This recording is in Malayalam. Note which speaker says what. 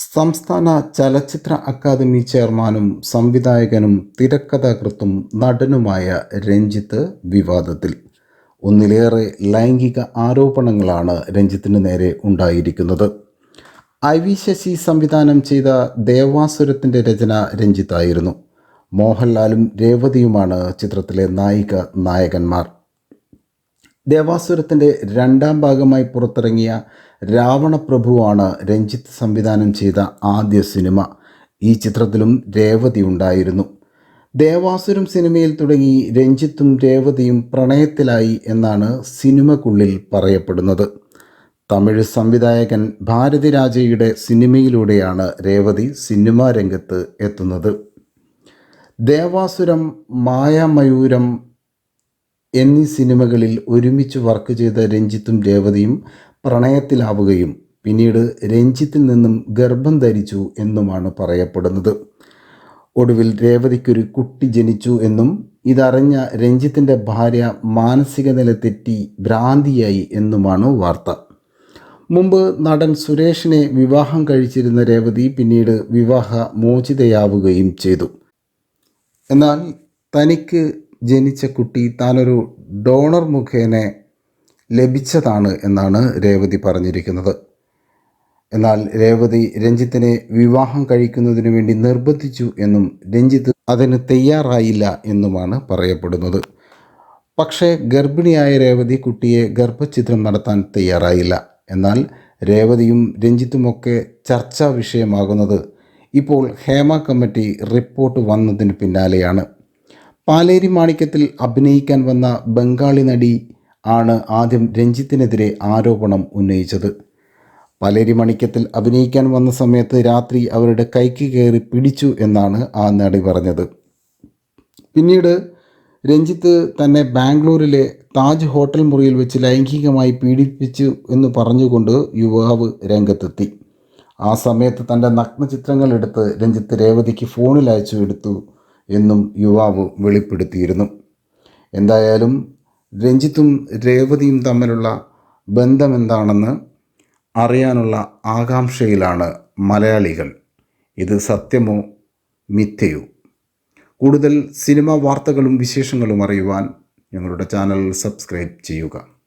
Speaker 1: സംസ്ഥാന ചലച്ചിത്ര അക്കാദമി ചെയർമാനും സംവിധായകനും തിരക്കഥാകൃത്തും നടനുമായ രഞ്ജിത്ത് വിവാദത്തിൽ. ഒന്നിലേറെ ലൈംഗിക ആരോപണങ്ങളാണ് രഞ്ജിത്തിന് നേരെ ഉണ്ടായിരിക്കുന്നത്. ഐ വി ശശി സംവിധാനം ചെയ്ത ദേവാസുരത്തിന്റെ രചന രഞ്ജിത്തായിരുന്നു. മോഹൻലാലും രേവതിയുമാണ് ചിത്രത്തിലെ നായിക നായകന്മാർ. ദേവാസുരത്തിന്റെ രണ്ടാം ഭാഗമായി പുറത്തിറങ്ങിയ രാവണപ്രഭുവാണ് രഞ്ജിത്ത് സംവിധാനം ചെയ്ത ആദ്യ സിനിമ. ഈ ചിത്രത്തിലും രേവതി ഉണ്ടായിരുന്നു. ദേവാസുരം സിനിമയിൽ തുടങ്ങി രഞ്ജിത്തും രേവതിയും പ്രണയത്തിലായി എന്നാണ് സിനിമക്കുള്ളിൽ പറയപ്പെടുന്നത്. തമിഴ് സംവിധായകൻ ഭാരതി രാജയുടെ സിനിമയിലൂടെയാണ് രേവതി സിനിമാ രംഗത്ത് എത്തുന്നത്. ദേവാസുരം മായാമയൂരം എന്നീ സിനിമകളിൽ ഒരുമിച്ച് വർക്ക് ചെയ്ത രഞ്ജിത്തും രേവതിയും പ്രണയത്തിലാവുകയും പിന്നീട് രഞ്ജിത്തിൽ നിന്നും ഗർഭം ധരിച്ചു എന്നുമാണ് പറയപ്പെടുന്നത്. ഒടുവിൽ രേവതിക്കൊരു കുട്ടി ജനിച്ചു എന്നും ഇതറിഞ്ഞ രഞ്ജിത്തിന്റെ ഭാര്യ മാനസിക നില തെറ്റി ഭ്രാന്തിയായി എന്നുമാണ് വാർത്ത. മുമ്പ് നടൻ സുരേഷിനെ വിവാഹം കഴിച്ചിരുന്ന രേവതി പിന്നീട് വിവാഹ മോചിതയാവുകയും ചെയ്തു. എന്നാൽ തനിക്ക് ജനിച്ച കുട്ടി താനൊരു ഡോണർ മുഖേന ലഭിച്ചതാണ് എന്നാണ് രേവതി പറഞ്ഞിരിക്കുന്നത്. എന്നാൽ രേവതി രഞ്ജിത്തിനെ വിവാഹം കഴിക്കുന്നതിന് വേണ്ടി നിർബന്ധിച്ചു എന്നും രഞ്ജിത്ത് അതിന് തയ്യാറായില്ല എന്നുമാണ് പറയപ്പെടുന്നത്. പക്ഷേ ഗർഭിണിയായ രേവതി കുട്ടിയെ ഗർഭചിത്രം നടത്താൻ തയ്യാറായില്ല. എന്നാൽ രേവതിയും രഞ്ജിത്തുമൊക്കെ ചർച്ചാ വിഷയമാകുന്നത് ഇപ്പോൾ ഹേമ കമ്മിറ്റി റിപ്പോർട്ട് വന്നതിന് പിന്നാലെയാണ്. പാലേരി മാണിക്യത്തിൽ അഭിനയിക്കാൻ വന്ന ബംഗാളി നടി ആണ് ആദ്യം രഞ്ജിത്തിനെതിരെ ആരോപണം ഉന്നയിച്ചത്. പാലേരി മാണിക്യത്തിൽ അഭിനയിക്കാൻ വന്ന സമയത്ത് രാത്രി അവരുടെ കൈക്ക് കയറി പിടിച്ചു എന്നാണ് ആ നടി പറഞ്ഞത്. പിന്നീട് രഞ്ജിത്ത് തന്നെ ബാംഗ്ലൂരിലെ താജ് ഹോട്ടൽ മുറിയിൽ വെച്ച് ലൈംഗികമായി പീഡിപ്പിച്ചു എന്ന് പറഞ്ഞുകൊണ്ട് യുവാവ് രംഗത്തെത്തി. ആ സമയത്ത് തന്റെ നഗ്നചിത്രങ്ങൾ എടുത്ത് രഞ്ജിത്ത് രേവതിക്ക് ഫോണിൽ അയച്ചു എടുത്തു. എന്നും യുവാവ് വെളിപ്പെടുത്തിയിരുന്നു. എന്തായാലും രഞ്ജിത്തും രേവതിയും തമ്മിലുള്ള ബന്ധമെന്താണെന്ന് അറിയാനുള്ള ആകാംക്ഷയിലാണ് മലയാളികൾ. ഇത് സത്യമോ മിഥ്യയോ? കൂടുതൽ സിനിമാ വാർത്തകളും വിശേഷങ്ങളും അറിയുവാൻ ഞങ്ങളുടെ ചാനൽ സബ്സ്ക്രൈബ് ചെയ്യുക.